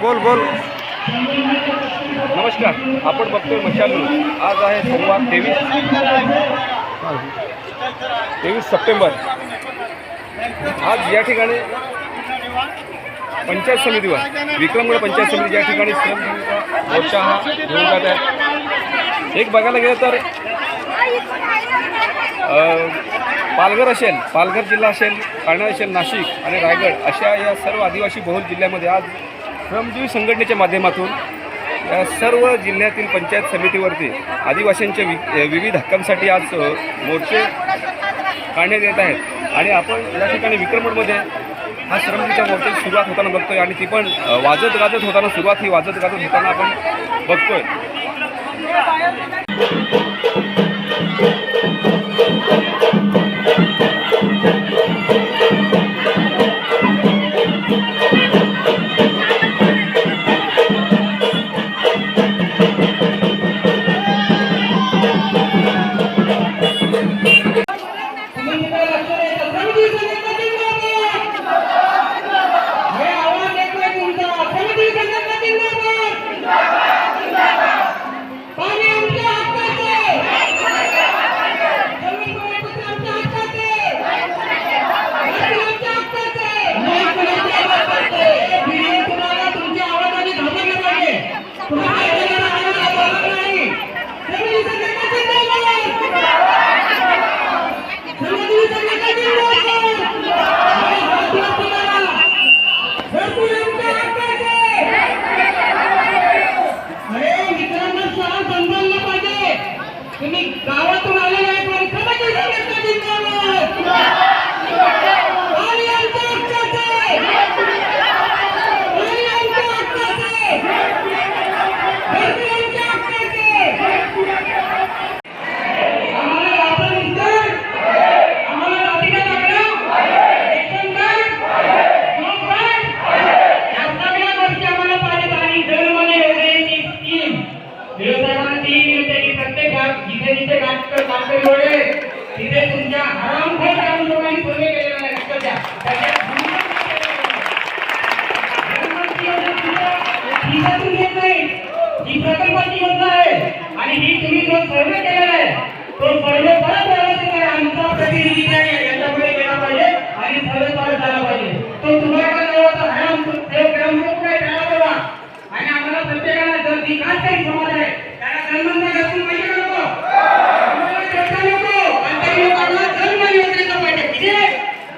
बोल बोल. नमस्कार. आपण बघतोय मशाल न्यूज. आज आहे सोमवार तेवीस. तेवीस सप्टेंबर. आज या ठिकाणी पंचायत समितीवर विक्रमगड पंचायत समिती या ठिकाणी मोर्चा हा घेऊन जात आहे. एक बघायला गेलं तर पालघर असेल पालघर जिल्हा असेल ठाणे असेल नाशिक आणि रायगड अशा या सर्व आदिवासी बहुल जिल्ह्यामध्ये आज श्रमजीवी संघटनेच्या माध्यमातून या सर्व जिल्ह्यातील पंचायत समितीवरती आदिवासींच्या वि विविध हक्कांसाठी आज मोर्चे काढण्यात येत आहेत. आणि आपण या ठिकाणी विक्रमगडमध्ये हा श्रमजीवीच्या मोर्चाची सुरुवात होताना बघतोय आणि ती पण वाजत गाजत होताना सुरुवात ही वाजत गाजत होताना आपण बघतोय. Come on. योजना आहे आणि ही तुम्ही जो सर्वे केलेला आहे तो सर्वे परत व्यवस्थित आहे. आमचा प्रतिनिधी नाही याच्यापुढे गेला पाहिजे आणि सर्वे परत झाला पाहिजे तो तुम्हाला नावाचा हराम सेव ग्रामरूप काय त्याला बोला आणि आम्हाला प्रत्येकाला जर ती खास काही समाज आहे त्याला जन्मांचा घासून पाहिजे का नको आम्हाला चर्चा नको आणि लोकांना जन्म योजनेचं पाहिजे किती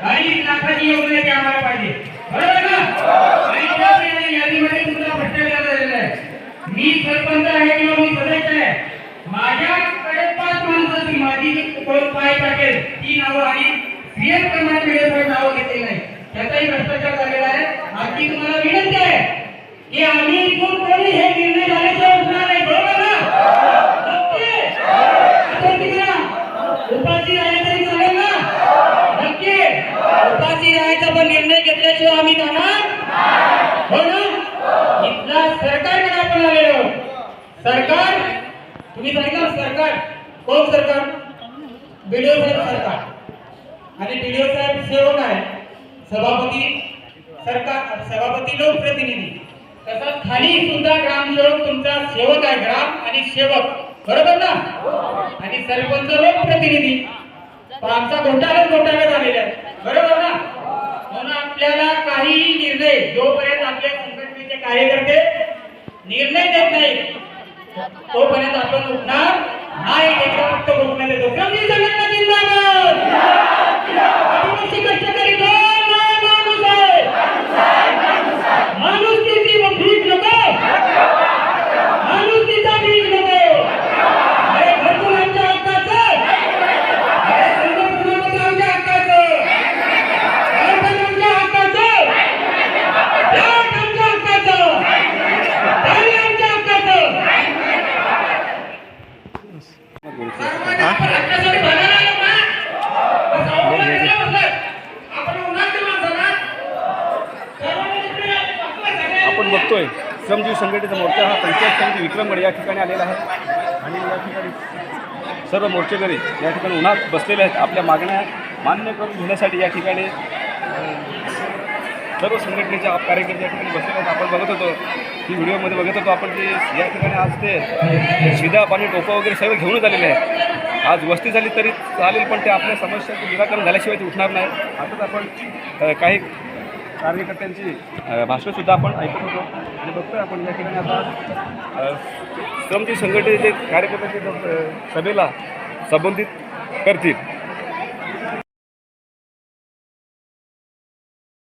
अडीच लाखाची योजना ती आम्हाला पाहिजे बरोबर ना आणि त्याप्रमाणे यादीमध्ये तुमचा भ्रष्टाचार झालेला आहे मी सरपंच आहे किंवा मी सदस्य आहे माझ्याकडे पाच माणसाची माझी कोण पाय टाकेल ती नावं आणि सीएम क्रमांक नावं घेतलेली नाही. त्याचाही भ्रष्टाचार झालेला आहे. माझी तुम्हाला विनंती आहे की आम्ही इथून कोणी हे निर्णय झाल्याशिवाय उठणार नाही. बरोबर ना? नक्की. आठवण उपाशी राहिले तरी चालेल ना? नक्की. उपाशी राहायचा पण निर्णय घेतल्याशिवाय आम्ही जाणार हो ना इथला सरकारकडे आपण आलेलो सरकार तुम्ही सांगितलं सरकार? कोण सरकार? बीडीओ साहेब सरकार आणि बीडीओ साहेब सेवक आहे सभापती सरकार सभापती लोकप्रतिनिधी. तसंच खाली सुद्धा ग्रामसेवक तुमचा सेवक आहे ग्राम आणि सेवक. बरोबर ना? आणि सरपंच लोकप्रतिनिधी. आमचा घोटाळा घोटाळा झालेला आहे बरोबर ना? म्हणून आपल्याला काही निर्णय जोपर्यंत आपल्या संघटनेचे कार्यकर्ते निर्णय देत नाही तोपर्यंत आपण उठणार नाही त्याच्या फक्त घोषणा देतो आपण बघतोय श्रमजीव संघटनेचा मोर्चा हा पंचायत समिती विक्रमगड या ठिकाणी आलेला आहे. आणि या ठिकाणी सर्व मोर्चेकरी या ठिकाणी उन्हात बसलेले आहेत. आपल्या मागण्या मान्य करून घेण्यासाठी या ठिकाणी सर्व संघटनेचे आप कार्यकर्ते या ठिकाणी बसलेले आहेत. आपण बघत होतो की व्हिडिओमध्ये बघत होतो आपण जे या ठिकाणी आज ते शिधा पाणी टोपं वगैरे सगळं घेऊनच आलेले आहेत. आज वस्ती झाली तरी चालेल पण ते आपल्या समस्याचं निराकरण झाल्याशिवाय ते उठणार नाही. आताच आपण काही कार्यकर्त्यांची भाषणसुद्धा आपण ऐकत होतो. आणि बघतोय आपण या ठिकाणी आता श्रमजी संघटनेचे कार्यकर्त्यांचे सभेला संबोधित करतील.